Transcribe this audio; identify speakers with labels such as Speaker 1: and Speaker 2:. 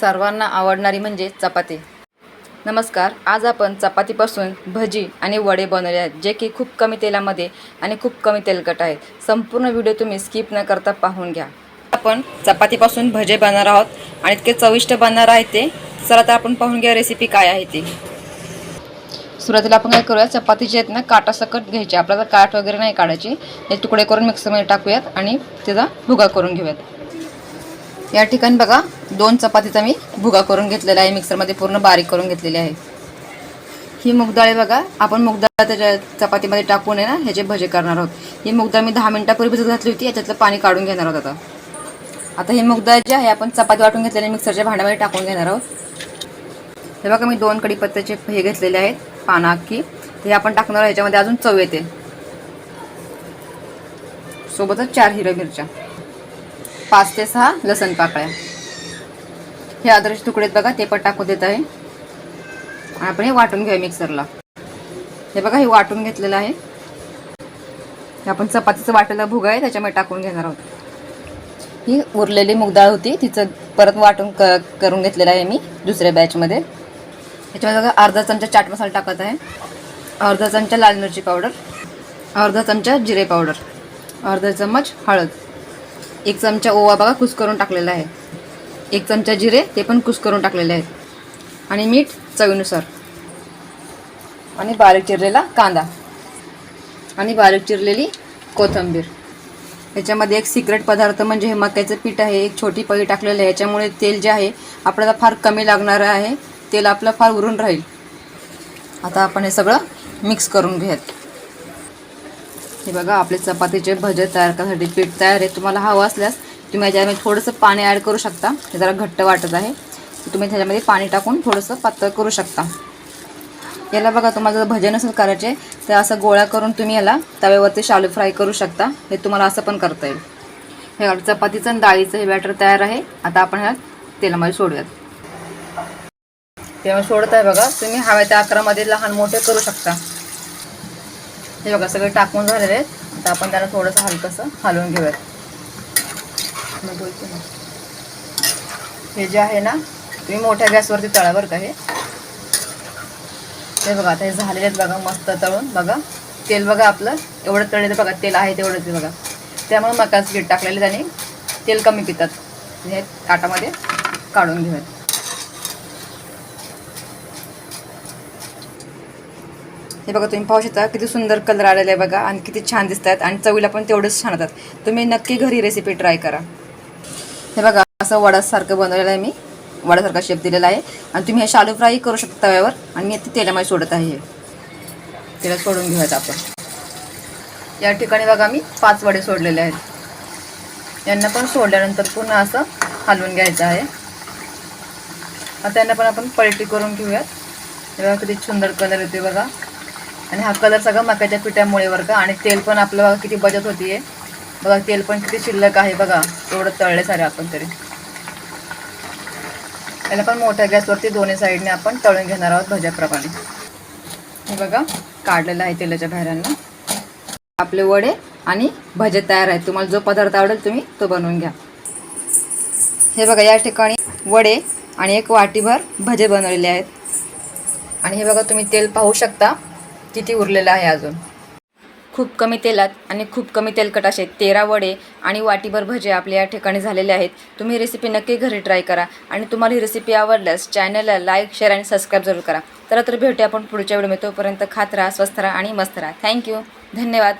Speaker 1: सर्वांना आवडणारी म्हणजे चपाती. नमस्कार आज आपण चपातीपासून भजी आणि वडे बनवले आहेत जे की खूप कमी तेलामध्ये आणि खूप कमी तेलकट आहेत संपूर्ण व्हिडिओ तुम्ही स्किप न करता पाहून घ्या. आपण चपातीपासून भजे बनवणार आहोत आणि इतके चविष्ट बनणार आहे ते चला तर आपण पाहून घ्या रेसिपी काय आहे ती. सुरुवातीला आपण काय करूया चपातीचे आहेत ना काटासकट घ्यायचे. आपल्याला काठ वगैरे नाही काढायची. हे तुकडे करून मिक्सरमध्ये टाकूयात आणि त्याचा भुगा करून घेऊयात. या ठिकाणी बघा दोन चपातीचा मी भुगा करून घेतलेला आहे मिक्सरमध्ये पूर्ण बारीक करून घेतलेली आहे. ही मुगडाळ बघा आपण मुगडाळ त्याच्या चपातीमध्ये टाकून आहे ना ह्याचे भजे करणार आहोत ही मुगडाळ मी दहा मिनिटापूर्वी भिजत घातली होती याच्यातलं पाणी काढून घेणार आहोत आता. आता ही मुगडाळ जी आहे आपण चपाती वाटून घेतलेली मिक्सरच्या भांड्यामध्ये टाकून घेणार आहोत. हे बघा मी दोन कढीपत्त्याचे हे घेतलेले आहेत पाना की हे आपण टाकणार आहोत ह्याच्यामध्ये अजून चव येते. सोबतच चार हिरव्या मिरच्या. पाच ते सहा लसण पाकळ्या. हे आदर्श तुकडेत बघा ते पण टाकू देत आहे. आणि आपण हे वाटून घेऊया मिक्सरला. हे बघा हे वाटून घेतलेलं आहे. हे आपण चपातीचं वाटेला भुगा आहे त्याच्यामध्ये टाकून घेणार आहोत. ही उरलेली मुगडाळ होती तिचं परत वाटून क करून घेतलेलं आहे मी दुसऱ्या बॅचमध्ये त्याच्यामध्ये बघा अर्धा चमचा चाट मसाला टाकत आहे. अर्धा चमचा लाल मिरची पावडर. अर्धा चमचा जिरे पावडर. अर्धा चम्मच हळद. एक चमचा ओवा बघा कुस करून टाकलेला आहे. एक चमचा जिरे ते पण कुस करून टाकलेले आहेत. आणि मीठ चवीनुसार. आणि बारीक चिरलेला कांदा. आणि बारीक चिरलेली कोथिंबीर. याच्यामध्ये एक सिक्रेट पदार्थ म्हणजे हे मक्याचं पीठ आहे एक छोटी पळी टाकलेलं आहे. याच्यामुळे तेल जे आहे आपल्याला फार कमी लागणार आहे. तेल आपलं फार उरून राहील. आता आपण हे सगळं मिक्स करून घेऊयात. हे बघा आपले चपातीचे भजे तयार करण्यासाठी पीठ तयार आहे. तुम्हाला हवं असल्यास तुम्ही याच्यामध्ये थोडंसं पाणी ॲड करू शकता. हे जरा घट्ट वाटत आहे. तुम्ही त्याच्यामध्ये पाणी टाकून थोडंसं पातळ करू शकता. याला बघा तुम्हाला जर भजे नसेल करायचे तर असं गोळा करून तुम्ही याला तव्यावरती शालू फ्राय करू शकता. हे तुम्हाला असं पण करता येईल. हे चपातीचं आणि डाळीचं हे बॅटर तयार आहे. आता आपण ह्या तेलामध्ये सोडूयात. तेव्हा सोडत आहे बघा. तुम्ही हव्या त्या आकारामध्ये लहान मोठे करू शकता. हे बघा सगळे टाकून झालेले आहेत आता आपण त्याला थोडंसं हलकंसं हलवून घेऊयात. मी ना. हे जे आहे ना तुम्ही मोठ्या गॅसवरती तळा बरं का हे. हे बघा आता हे झालेले आहेत बघा मस्त तळून. बघा तेल बघा आपलं एवढं तळलेलं बघा तेल आहे तेवढंच ते बघा. त्यामुळे मकाच पीठ टाकलेले त्याने. तेल कमी पितात. हे ताटामध्ये काढून घेऊयात. हे बघा तुम्ही पाहू शकता किती सुंदर कलर आलेला आहे बघा आणि किती छान दिसत आहेत आणि चवीला पण तेवढंच छान होतात तुम्ही नक्की घरी रेसिपी ट्राय करा. हे बघा असं वडासारखं बनवलेलं आहे मी. वडासारखा शेप दिलेला आहे. आणि तुम्ही हे शालू फ्राय करू शकता तव्यावर. आणि मी ते तेलामध्ये सोडत आहे हे. तेला सोडून घेऊयात आपण. या ठिकाणी बघा मी पाच वडे सोडलेले आहेत. यांना पण सोडल्यानंतर पुन्हा असं हलवून घ्यायचं आहे. आता त्यांना पण आपण पलटी करून घेऊयात. हे बघा किती सुंदर कलर येते बघा. आणि हा कलर सगळं मक्याच्या पिठामुळे बरं का. आणि तेल पण आपलं बघा किती बचत होतीये. बघा तेल पण किती शिल्लक आहे बघा. एवढं तळले सारे आपण तरी. याला पण मोठ्या गॅसवरती दोन्ही साईडने आपण तळून घेणार आहोत भज्याप्रमाणे. हे बघा काढलेलं आहे तेलाच्या बाहेरांना. आपले वडे आणि भजे तयार आहेत. तुम्हाला जो पदार्थ आवडेल तुम्ही तो बनवून घ्या. हे बघा या ठिकाणी वडे आणि एक वाटीभर भजे बनवलेले आहेत. आणि हे बघा तुम्ही तेल पाहू शकता. किती उरलेलं आहे अजून? खूप कमी तेलात आणि खूप कमी तेलकट असे तेरा वडे आणि वाटीभर भजे आपल्या या ठिकाणी झालेले आहेत. तुम्ही रेसिपी नक्की घरी ट्राय करा आणि तुम्हाला ही रेसिपी आवडल्यास चॅनलला लाईक शेअर आणि सबस्क्राईब जरूर करा. तर भेटूया आपण पुढच्या वेळी तोपर्यंत खात राहा स्वस्थ राहा आणि मस्त राहा. थँक्यू धन्यवाद.